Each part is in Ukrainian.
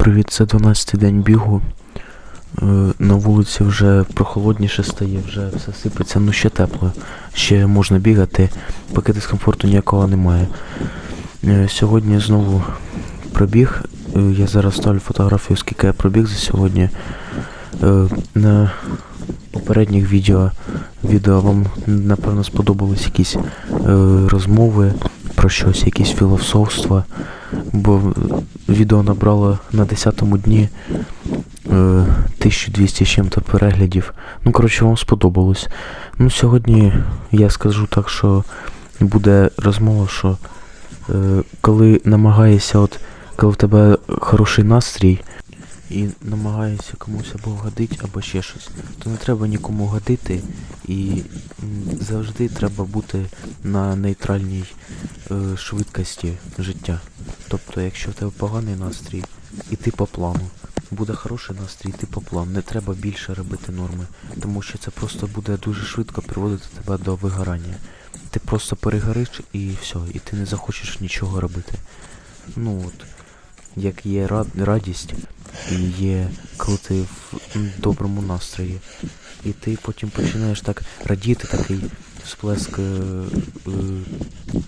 Привіт, це 12-й день бігу. Е, На вулиці вже прохолодніше стає, вже все сипеться, ну ще тепло. Ще можна бігати, поки дискомфорту ніякого немає. Е, Сьогодні знову пробіг. Е, Я зараз ставлю фотографію, скільки я пробіг за сьогодні. На попередніх відео, відео вам напевно сподобались якісь розмови про щось, якісь філософства. Бо відео набрало на 10-му дні е, 1200 з чим-то переглядів. Ну, коротше, вам сподобалось. Ну, сьогодні я скажу так, що буде розмова, що е, коли намагаєшся, от коли в тебе хороший настрій і намагаєшся комусь або вгодити, або ще щось, то не треба нікому годити і завжди треба бути на нейтральній е, швидкості життя. Тобто, якщо в тебе поганий настрій, іти по плану. Буде хороший настрій, йти по плану. Не треба більше робити норми, тому що це просто буде дуже швидко приводити тебе до вигорання. Ти просто перегориш і все, і ти не захочеш нічого робити. Ну от, як є рад, радість, є коли ти в доброму настрої. І ти потім починаєш так радіти, такий всплеск е, е,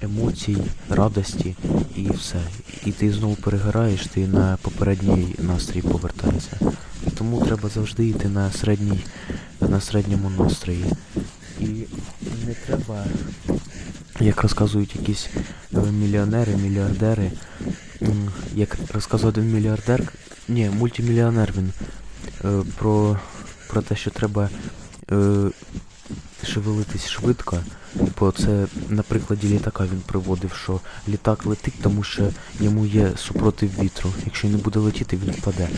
емоцій, радості і все. І ти знову перегораєш, ти на попередній настрій повертаєшся. Тому треба завжди йти на середній, на середньому настрої. І не треба, як розказують якісь е, мільйонери, мільярдери, як розказує один мільярдер, ні, мультимільйонер він, е, про, про те, що треба е, шевелитись швидко, бо це на прикладі літака він приводив, що літак летить, тому що йому є супротив вітру. Якщо він не буде летіти, він впаде.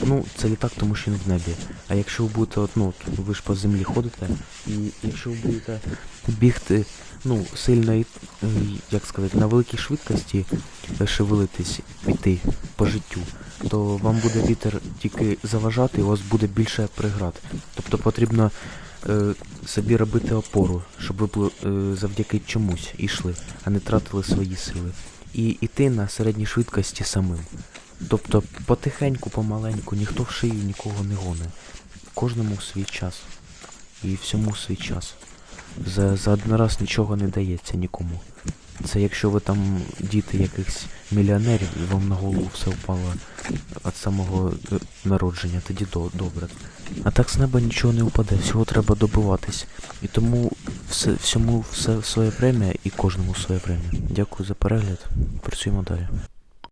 Ну, це літак, тому що він в небі. А якщо ви будете, ну, ви ж по землі ходите, і якщо ви будете бігти, ну, сильно, е, як сказати, на великій швидкості е, шевелитись, йти по життю, то вам буде вітер тільки заважати, і у вас буде більше преград. Тобто потрібно е, собі робити опору, щоб ви е, завдяки чомусь йшли, а не тратили свої сили. І йти на середній швидкості самим. Тобто потихеньку, помаленьку, ніхто в шию нікого не гоне. Кожному свій час. І всьому свій час. За, за один раз нічого не дається нікому. Це якщо ви там діти якихось мільйонерів, і вам на голову все впало від самого е, народження, тоді до, добре. А так з неба нічого не впаде, всього треба добиватись. І тому все, всьому все своє время і кожному своє время. Дякую за перегляд. Працюємо далі.